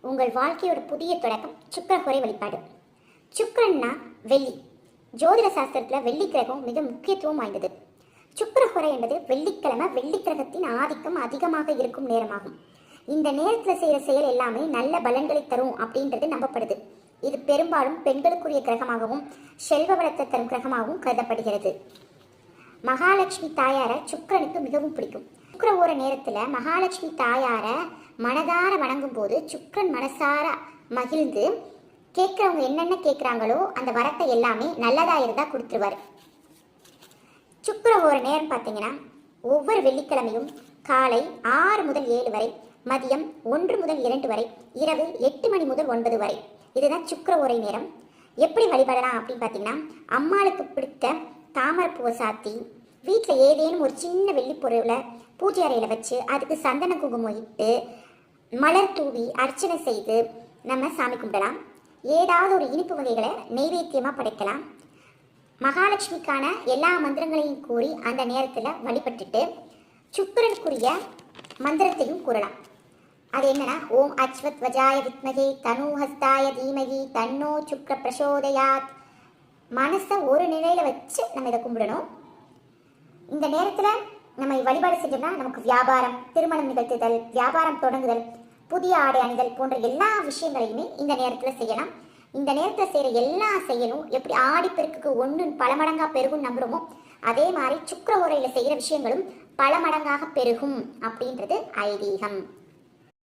உங்கள் வாழ்க்கையோட புதிய தொடக்கம் சுக்கரஹோரை வழிபாடு. சுக்கரன்னா வெள்ளி. ஜோதிட சாஸ்திரத்தில் வெள்ளி கிரகம் மிக முக்கியத்துவம் வாய்ந்தது. சுக்கிரஹோரை என்பது வெள்ளிக்கிழமை வெள்ளி கிரகத்தின் ஆதிக்கம் அதிகமாக இருக்கும் நேரமாகும். இந்த நேரத்தில் செய்கிற செயல் எல்லாமே நல்ல பலன்களை தரும் அப்படின்றது நம்பப்படுது. இது பெரும்பாலும் பெண்களுக்குரிய கிரகமாகவும் செல்வ வளத்தை தரும் கிரகமாகவும் கருதப்படுகிறது. மகாலட்சுமி தாயாரை சுக்கிரனுக்கு மிகவும் பிடிக்கும். சுக்கர ஓர நேரத்தில் மகாலட்சுமி தாயாரை மனதார வணங்கும் போது சுக்கரன் மனசார மகிழ்ந்து கேட்குறவங்க என்னென்ன கேட்குறாங்களோ அந்த வரத்தை எல்லாமே நல்லதாக இருந்தால் கொடுத்துருவார். சுக்கர ஓர நேரம் பார்த்தீங்கன்னா ஒவ்வொரு வெள்ளிக்கிழமையும் காலை ஆறு முதல் ஏழு வரை மதியம் ஒன்று முதல் இரண்டு வரை இரவு எட்டு மணி முதல் ஒன்பது வரை. இதுதான் சுக்கர ஓரை நேரம். எப்படி வழிபடலாம் அப்படின்னு பார்த்தீங்கன்னா அம்மாளுக்கு பிடித்த தாமரைப்பூவை சாத்தி வீட்டில் ஏதேனும் ஒரு சின்ன வெள்ளி பொருளை பூஜை அறையில் வச்சு அதுக்கு சந்தன குங்குமம் இட்டு மலர் தூவி அர்ச்சனை செய்து நம்ம சாமி கும்பிடலாம். ஏதாவது ஒரு இனிப்பு வகைகளை நெய்வேத்தியமாக படைக்கலாம். மகாலட்சுமிக்கான எல்லா மந்திரங்களையும் கூறி அந்த நேரத்தில் வழிபட்டுட்டு சுக்கரனுக்குரிய மந்திரத்தையும் கூறலாம். அது என்னன்னா ஓம் அஸ்வத் வஜாய வித்மகே தனுஹஸ்தாய தீமகி தன்னோ சுக்ர பிரசோதயாத். மனசை ஒரு நிலையில் வச்சு நம்ம இதை கும்பிடணும். இந்த நேரத்தில் நம்ம வழிபாடு செஞ்சோம்னா நமக்கு வியாபாரம் திருமணம் நிகழ்த்துதல் வியாபாரம் தொடங்குதல் புதிய ஆடை அணிதல் போன்ற எல்லா விஷயங்களையுமே இந்த நேரத்தில் செய்யலாம் இந்த நேரத்தில் செய்கிற எல்லா செயலும் எப்படி ஆடிப்பெருக்குக்கு ஒன்று பல மடங்காக பெருகும் நம்புகிறோமோ அதே மாதிரி சுக்கர உரையில் செய்கிற விஷயங்களும் பல மடங்காக பெருகும் அப்படின்றது ஐதீகம்.